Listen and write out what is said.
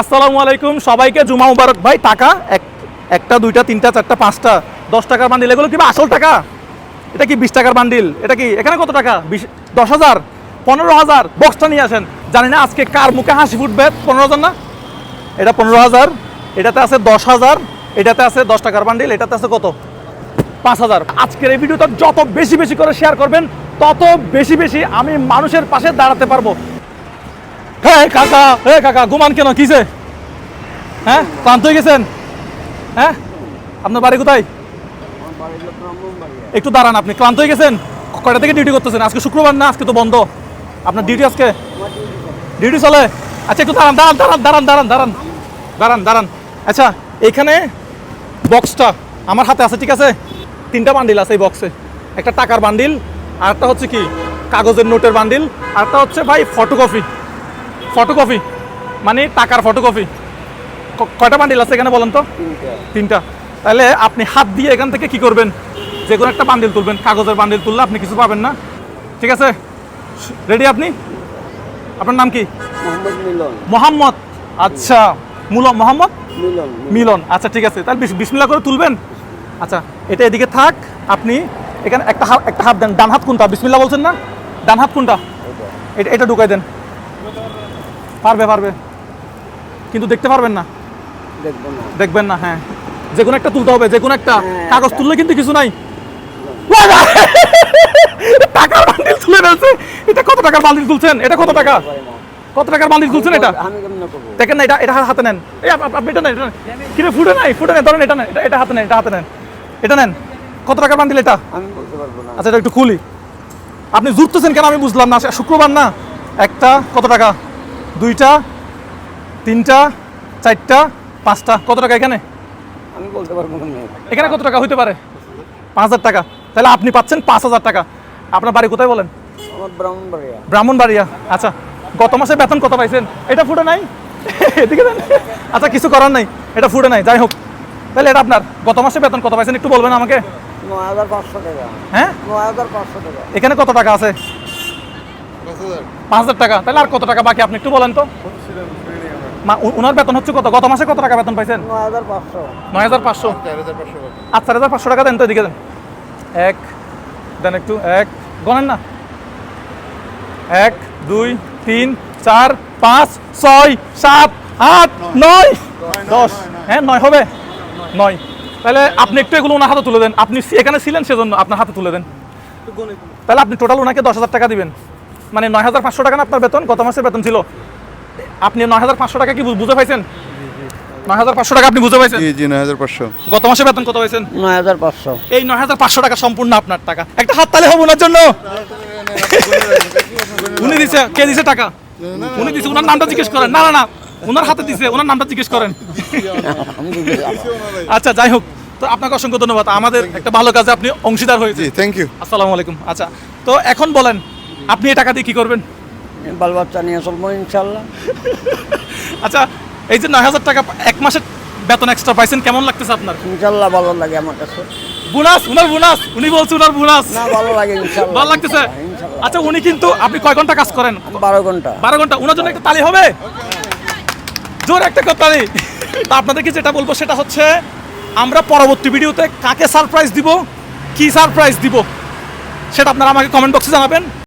আসসালামু আলাইকুম। সবাইকে জুমা মুবারক। ভাই, টাকা? এক, একটা, দুইটা, তিনটা, চারটা, পাঁচটা, দশ টাকার বান্ডিল, এগুলো কি আসল টাকা? এটা কি বিশ টাকার বান্ডিল? এটা কি, এখানে কত টাকা? বিশ, দশ হাজার? পনেরো হাজার? বক্সটা নিয়ে আসেন। জানি না আজকে কার মুখে হাসি ফুটবে। পনেরো হাজার না? এটা পনেরো হাজার। এটাতে আছে দশ হাজার। এটাতে আছে দশ টাকার বান্ডিল। এটাতে আছে কত? পাঁচ হাজার। আজকের এই ভিডিওটা যত বেশি বেশি করে শেয়ার করবেন, তত বেশি বেশি আমি মানুষের পাশে দাঁড়াতে পারব। হ্যাঁ কাকা হ্যাঁ কাকা, ঘুমান কেন? কিসে হ্যাঁ ক্লান্ত হয়ে গেছেন? হ্যাঁ? আপনার বাড়ি কোথায়? একটু দাঁড়ান আপনি, ক্লান্ত হয়ে গেছেন? কয়টা থেকে ডিউটি করতেছেন? আজকে শুক্রবার না, আজকে তো বন্ধ। আপনার ডিউটি আজকে? ডিউটি চলে? আচ্ছা একটু দাঁড়ান দাঁড়ান দাঁড়ান দাঁড়ান দাঁড়ান দাঁড়ান। দাঁড়ান দাঁড়ান। আচ্ছা এখানে বক্সটা আমার হাতে আছে, ঠিক আছে? তিনটা বান্ডিল আছে এই বক্সে একটা টাকার বান্ডিল আর একটা হচ্ছে কি? কাগজের নোটের বান্ডিল আর একটা হচ্ছে ভাই ফটোকপি ফটোকপি। মানে টাকার ফটোকপি। কয়টা বান্ডিল আছে এখানে বলেন তো? তিনটা। তাহলে আপনি হাত দিয়ে এখান থেকে কি করবেন? যে কোনো একটা বান্ডিল তুলবেন। কাগজের বান্ডিল তুললে আপনি কিছু পাবেন না। ঠিক আছে? রেডি আপনি? আপনার নাম কি? মোহাম্মদ আচ্ছা। মুল মোহাম্মদ? মিলন আচ্ছা ঠিক আছে। তাহলে বিস- বিসমিল্লাহ করে তুলবেন? আচ্ছা এটা এদিকে থাক। আপনি এখানে একটা হাত একটা হাত দেন। ডান হাত কোনটা? বিসমিল্লাহ বলছেন না? ডান হাত কোনটা? এটা এটা ঢুকাই দেন। পারবে পারবে। কিন্তু দেখতে পারবেন না। দেখবেন না হ্যাঁ। যে কোনো একটা তুলতে হবে যে কোনো একটা হ্যাঁ, কাগজ তুললে কিন্তু কিছু নাই। টাকার বান্ডিল তুলে ফেলছে। এটা কত টাকার বান্ডিল তুলছেন? এটা কত টাকা? কত টাকার বান্ডিল তুলছেন এটা? দেখেন না এটা এটা হাতে নেন। এই আপ- আপ- আপনি এটা নেন এটা কিরে ফুটে নাই ফুটে নেন ধরেন এটা নেন এটা এটা হাতে নেন এটা হাতে নেন। এটা নেন। কত টাকার বান্ডিল এটা? আমি বলতে পারব না। আচ্ছা এটা একটু খুলি। আপনি জুটতেছেন কেন? আমি বুঝলাম না। শুক্রবার না? একটা কত টাকা? দুইটা তিনটা চারটা পাঁচটা। কত টাকা এখানে? আমি বলতে পারব না এখানে কত টাকা? হইতে পারে। পাঁচ হাজার টাকা। তাহলে আপনি পাচ্ছেন পাঁচ হাজার টাকা। আপনার বাড়ি কোথায় বলেন? ব্রাহ্মণবাড়িয়া। ব্রাহ্মণবাড়িয়া। আচ্ছা গত মাসে বেতন কত পাইছেন? এটা ফুটে নাই? এদিকে দেন। আচ্ছা কিছু করার নাই। এটা ফুটে নাই। যাই হোক। তাহলে এটা আপনার। গত মাসে বেতন কত পাইছেন? একটু বলবেন আমাকে। নয় হাজার পাঁচশো টাকা। হ্যাঁ? নয় হাজার পাঁচশো টাকা। এখানে কত টাকা আছে? পাঁচ হাজার। টাকা। তাহলে আর কত টাকা বাকি? আপনি একটু বলেন তো। মা উ- বেতন হচ্ছে কত? গত মাসে কত টাকা বেতন পাইছেন? নয় হাজার পাঁচশো। নয় হাজার আট চার হাজার পাঁচশো টাকা দেন তো এদিকে দেন। এক দেন একটু এক গনেন না। এক দুই তিন চার পাঁচ ছয় সাত আট নয়। দশ। হ্যাঁ নয় হবে? নয়। তাহলে আপনি একটু এগুলো ওনার হাতে তুলে দেন। আপনি এখানে ছিলেন সেজন্য আপনার হাতে তুলে দেন। তাহলে আপনি টোটাল ওনাকে দশ হাজার টাকা দিবেন। মানে নয় হাজার পাঁচশো টাকা না আপনার বেতন? গত মাসের বেতন ছিল। আপনি নয় হাজার পাঁচশো টাকা কি বুঝে পাইছেন? নয় হাজার পাঁচশো টাকা আপনি বুঝে পাইছেন? জি জি নয় হাজার পাঁচশো। গত মাসে বেতন কত পাইছেন? নয় হাজার পাঁচশো। এই নয় হাজার পাঁচশো টাকা সম্পূর্ণ আপনার টাকা। একটা হাত তালে হবে ওনার জন্য। উনি দিছে কে দিছে টাকা? উনি দিছে ওনার নামটা জিজ্ঞেস করেন। না না না ওনার হাতে দিছে ওনার নামটা জিজ্ঞেস করেন। আচ্ছা যাই হোক তো আপনাকে অসংখ্য ধন্যবাদ। আমাদের একটা ভালো কাজে আপনি অংশীদার হয়েছে থ্যাংক ইউ আসসালামু আলাইকুম। আচ্ছা তো এখন বলেন আপনি এই টাকা দিয়ে কি করবেন? বাল বাচ্চা নিয়ে চলবো ইনশাল্লাহ। আচ্ছা এই যে নয় হাজার টাকা এক মাসের বেতন এক্সট্রা পাইছেন কেমন লাগতেছে আপনার? ইনশাল্লাহ ভালো লাগে আমার কাছে। বোনাস উনার বোনাস উনি বলছে উনার বোনাস। না ভালো লাগে ইনশাল্লাহ। ভালো লাগতেছে? আচ্ছা উনি কিন্তু আপনি কয় ঘণ্টা কাজ করেন? বারো ঘণ্টা। বারো ঘণ্টা ওনার জন্য একটা তালি হবে? জোর একটা তালি। তা আপনাদেরকে যেটা বলব সেটা হচ্ছে আমরা পরবর্তী ভিডিওতে কাকে সারপ্রাইজ দিব কি সারপ্রাইজ দিব সেটা আপনারা আমাকে কমেন্ট বক্সে জানাবেন।